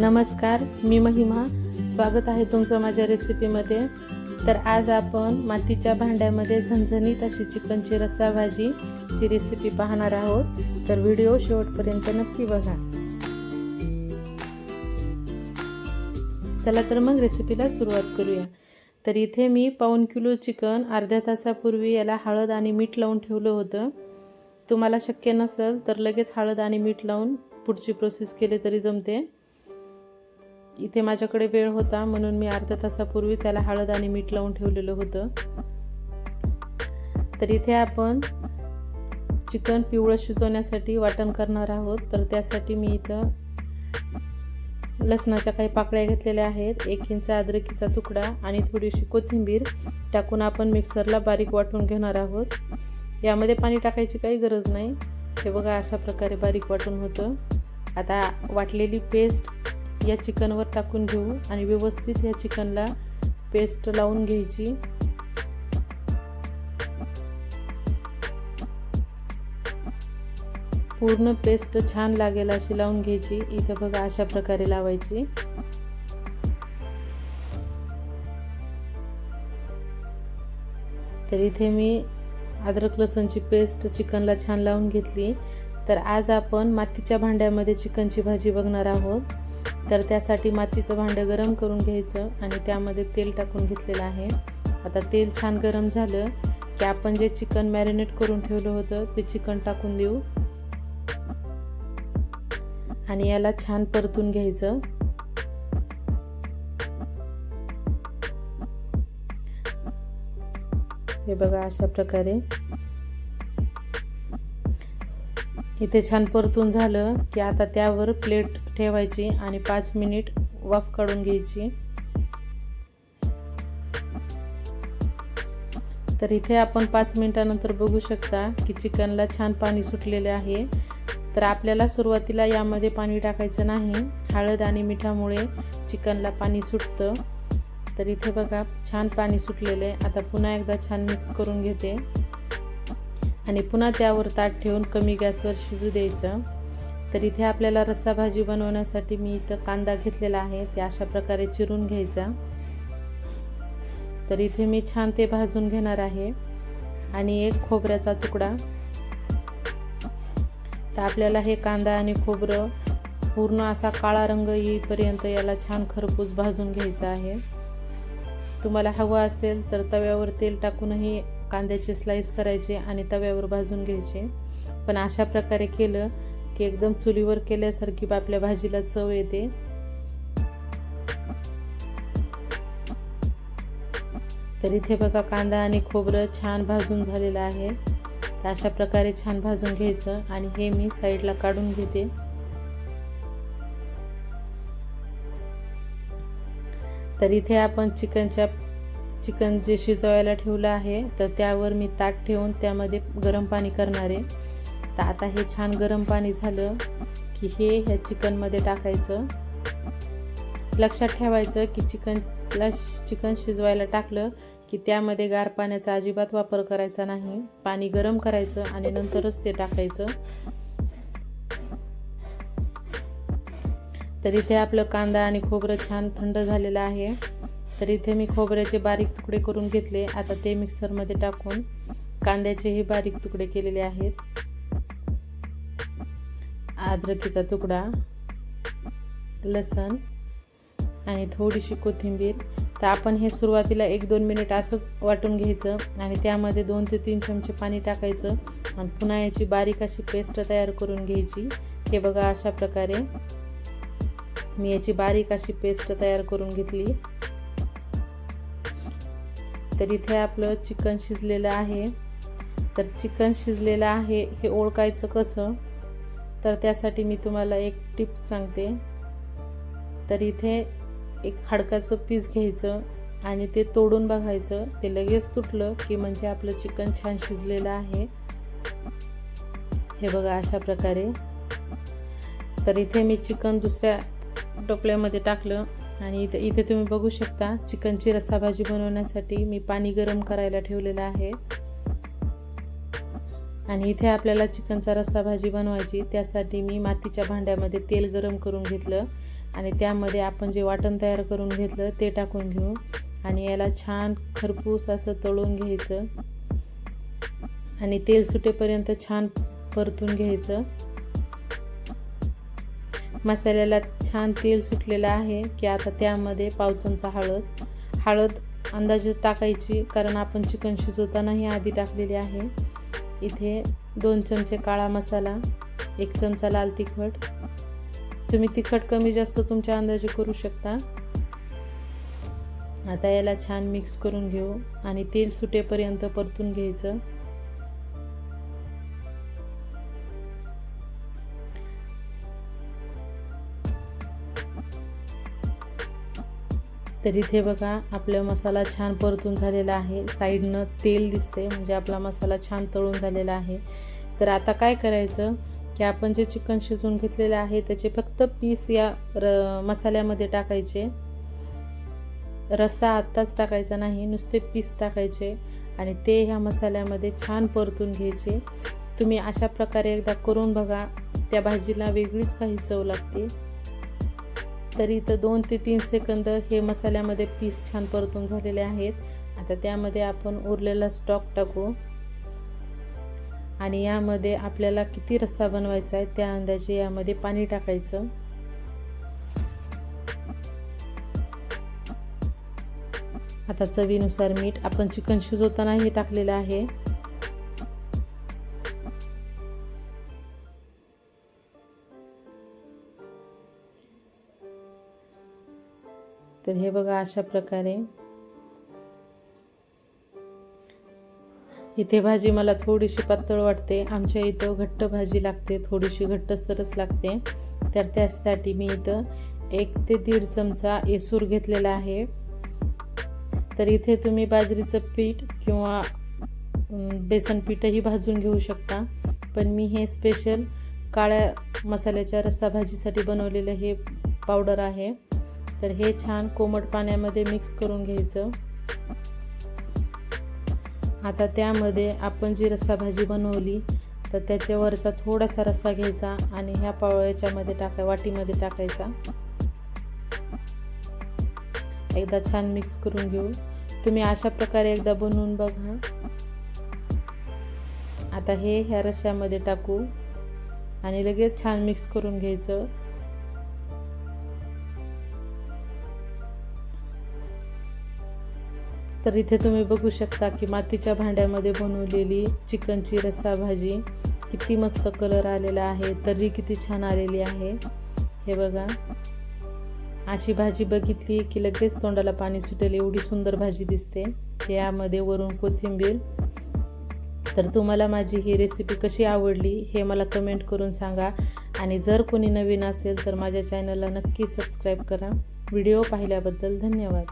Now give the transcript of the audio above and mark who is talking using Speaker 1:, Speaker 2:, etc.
Speaker 1: नमस्कार मी महिमा. स्वागत आहे तुमचं माझ्या रेसिपीमध्ये तर आज आपण मातीच्या भांड्यामध्ये झणझणीत अशी चिकनची रस्सा भाजी ची रेसिपी पाहणार आहोत. तर व्हिडिओ शेवटपर्यंत नक्की बघा. चला तर मग रेसिपीला सुरुवात करूया. तर इथे मी पाऊन किलो चिकन अर्ध्या तासापूर्वी याला हळद आणि मीठ लावून ठेवलं होतं. तुम्हाला शक्य नसेल तर लगेच हळद आणि मीठ लावून पुढची प्रोसेस केली तरी जमते. इथे माझ्याकडे वेळ होता म्हणून मी अर्ध्या तासापूर्वी त्याला हळद आणि मीठ लावून ठेवलेलं होतं. तर इथे आपण चिकन पिवळं शिजवण्यासाठी वाटण करणार आहोत. तर त्यासाठी मी इथं लसणाच्या काही पाकळ्या घेतलेल्या आहेत एक इंच अद्रकीचा तुकडा आणि थोडीशी कोथिंबीर टाकून आपण मिक्सरला बारीक वाटून घेणार आहोत. यामध्ये पाणी टाकायची काही गरज नाही. हे बघा अशा प्रकारे बारीक वाटून होतं. आता वाटलेली पेस्ट या चिकनवर टाकून घेऊ आणि व्यवस्थित या चिकनला पेस्ट लावून घ्यायची. पूर्ण पेस्ट छान लागेल अशी लावून घ्यायची. इथे बघा अशा प्रकारे लावायची. तर इथे मी अद्रक लसणची पेस्ट चिकनला छान लावून घेतली. तर आज आपण मातीच्या भांड्यामध्ये चिकनची भाजी बघणार आहोत. तर त्यासाठी मातीचं भांडं गरम करून घ्यायचं आणि त्यामध्ये तेल टाकून घेतलेलं आहे. आता तेल छान गरम झालं की आपण जे चिकन मॅरिनेट करून ठेवलं होतं ते चिकन टाकून देऊ. आणि याला छान परतून घ्यायचं. हे बघा अशा प्रकारे. इथे छान परतून झालं की आता त्यावर प्लेट ठेवायची आणि पाच मिनिट वाफ काढून घ्यायची. तर इथे आपण पाच मिनिटानंतर बघू शकता की चिकनला छान पाणी सुटलेले आहे. तर आपल्याला सुरुवातीला यामध्ये पाणी टाकायचं नाही. हळद आणि मिठामुळे चिकनला पाणी सुटतं. तर इथे बघा छान पाणी सुटलेलं आहे. आता पुन्हा एकदा छान मिक्स करून घेते. आणि पुन्हा त्यावर ताट ठेवून कमी गॅसवर शिजू द्यायचं. तर इथे आपल्याला रस्सा भाजी बनवण्यासाठी मी इथं कांदा घेतलेला आहे ते अशा प्रकारे चिरून घ्यायचा. तर इथे मी छान ते भाजून घेणार आहे. आणि एक खोबऱ्याचा तुकडा. तर आपल्याला हे कांदा आणि खोबरं पूर्ण असा काळा रंग येईपर्यंत याला छान खरपूस भाजून घ्यायचा आहे. तुम्हाला हवं असेल तर तव्यावर तेल टाकूनही कांद्याचे स्लाईस करायचे आणि तव्यावर भाजून घ्यायचे. पण अशा प्रकारे केलं की एकदम चुलीवर केल्यासारखी आपल्या भाजीला चव येते. तर इथे बघा कांदा आणि खोबरं छान भाजून झालेलं आहे. तर अशा प्रकारे छान भाजून घ्यायचं आणि हे मी साईडला काढून घेते. तर इथे आपण चिकनच्या चिकन जे शिजवायला ठेवलं आहे तर त्यावर मी ताट ठेवून त्यामध्ये गरम पाणी करणार आहे. तर आता हे छान गरम पाणी झालं की हे ह्या चिकनमध्ये टाकायचं. लक्षात ठेवायचं की चिकनला चिकन शिजवायला टाकलं की त्यामध्ये गार पाण्याचा अजिबात वापर करायचा नाही. पाणी गरम करायचं आणि नंतरच ते टाकायचं. तर इथे आपलं कांदा आणि खोबरं छान थंड झालेलं आहे. तर इथे मी खोबऱ्याचे बारीक तुकडे करून घेतले. आता ते मिक्सरमध्ये टाकून कांद्याचेही बारीक तुकडे केलेले आहेत. अद्रकीचा तुकडा लसण आणि थोडीशी कोथिंबीर. तर आपण हे सुरुवातीला एक दोन मिनिट असंच वाटून घ्यायचं आणि त्यामध्ये दोन ते तीन चमचे पाणी टाकायचं आणि पुन्हा याची बारीक अशी पेस्ट तयार करून घ्यायची. हे बघा अशा प्रकारे मी याची बारीक अशी पेस्ट तयार करून घेतली. तर इथे आपलं चिकन शिजलेलं आहे. तर चिकन शिजलेलं आहे हे ओळखायचं कसं? तर त्यासाठी मी तुम्हाला एक टिप्स सांगते. तर इथे एक हाडकाचं पीस घ्यायचं आणि ते तोडून बघायचं. ते लगेच तुटलं की म्हणजे आपलं चिकन छान शिजलेलं आहे. हे बघा अशा प्रकारे. तर इथे मी चिकन दुसऱ्या टोपल्यामध्ये टाकलं. आणि इथे इथे तुम्ही बघू शकता चिकनची रस्साभाजी बनवण्यासाठी मी पाणी गरम करायला ठेवलेलं आहे. आणि इथे आपल्याला चिकनचा रस्सा भाजी बनवायची त्यासाठी मी मातीच्या भांड्यामध्ये तेल गरम करून घेतलं. आणि त्यामध्ये आपण जे वाटण तयार करून घेतलं ते टाकून घेऊ. आणि याला छान खरपूस असं तळून घ्यायचं. आणि तेल सुटेपर्यंत छान परतून घ्यायचं. मसाल्याला छान तेल सुटलेलं आहे की आता त्यामध्ये पाव चमचा हळद. हळद अंदाजे टाकायची कारण आपण चिकन शिजवतानाही आधी टाकलेली आहे. इथे दोन चमचे काळा मसाला एक चमचा लाल तिखट. तुम्ही तिखट कमी जास्त तुमच्या अंदाजे करू शकता. आता याला छान मिक्स करून घेऊ आणि तेल सुटेपर्यंत परतून घ्यायचं. तर इथे बघा आपला मसाला छान परतून झालेला आहे. साईडनं तेल दिसते म्हणजे आपला मसाला छान तळून झालेला आहे. तर आता काय करायचं की आपण जे चिकन शिजवून घेतलेलं आहे त्याचे फक्त पीस या र मसाल्यामध्ये टाकायचे. रस्सा आत्ताच टाकायचा नाही नुसते पीस टाकायचे आणि ते ह्या मसाल्यामध्ये छान परतून घ्यायचे. तुम्ही अशा प्रकारे एकदा करून बघा त्या भाजीला वेगळीच काही चव लागते. तरी इथं दोन ते तीन सेकंद हे मसाल्यामध्ये पीस छान परतून झालेले आहेत. आता त्यामध्ये आपण उरलेला स्टॉक टाकू. आणि यामध्ये आपल्याला किती रस्सा बनवायचा आहे त्या अंदाजे यामध्ये पाणी टाकायचं. आता चवीनुसार मीठ आपण चिकन शिजवताना हे टाकलेलं आहे. तर हे बघा अशा प्रकारे. इथे भाजी मला थोडीशी पातळ वाटते. आमच्या इथं घट्ट भाजी लागते थोडीशी घट्टसरच लागते. तर त्यासाठी मी इथं एक ते दीड चमचा एसूर घेतलेला आहे. तर इथे तुम्ही बाजरीचं पीठ किंवा बेसन पीठही भाजून घेऊ शकता. पण मी हे स्पेशल काळ्या मसाल्याच्या रस्सा भाजीसाठी बनवलेलं हे पावडर आहे. तर हे छान कोमट पाण्यामध्ये मिक्स करून घ्यायचं. आता त्यामध्ये आपण जी रस्सा भाजी बनवली तर त्याच्यावरचा थोडासा रस्सा घ्यायचा आणि ह्या पावळ्याच्यामध्ये टाका वाटीमध्ये टाकायचा. एकदा छान मिक्स करून घेऊ. तुम्ही अशा प्रकारे एकदा बनवून बघा. आता हे ह्या रश्श्यामध्ये टाकू आणि लगेच छान मिक्स करून घ्यायचं. तर इथे तुम्ही बघू शकता की मातीच्या भांड्यामध्ये बनवलेली चिकनची रस्सा भाजी किती मस्त कलर आलेला आहे तर्री किती छान आलेली आहे. हे बघा. अशी भाजी बघितली की लगेच तोंडाला पाणी सुटेल एवढी सुंदर भाजी दिसते. यामध्ये वरून कोथिंबीर. तर तुम्हाला माझी ही रेसिपी कशी आवडली हे मला कमेंट करून सांगा. आणि जर कोणी नवीन असेल तर माझ्या चॅनलला नक्की सबस्क्राईब करा. व्हिडिओ पाहिल्याबद्दल धन्यवाद.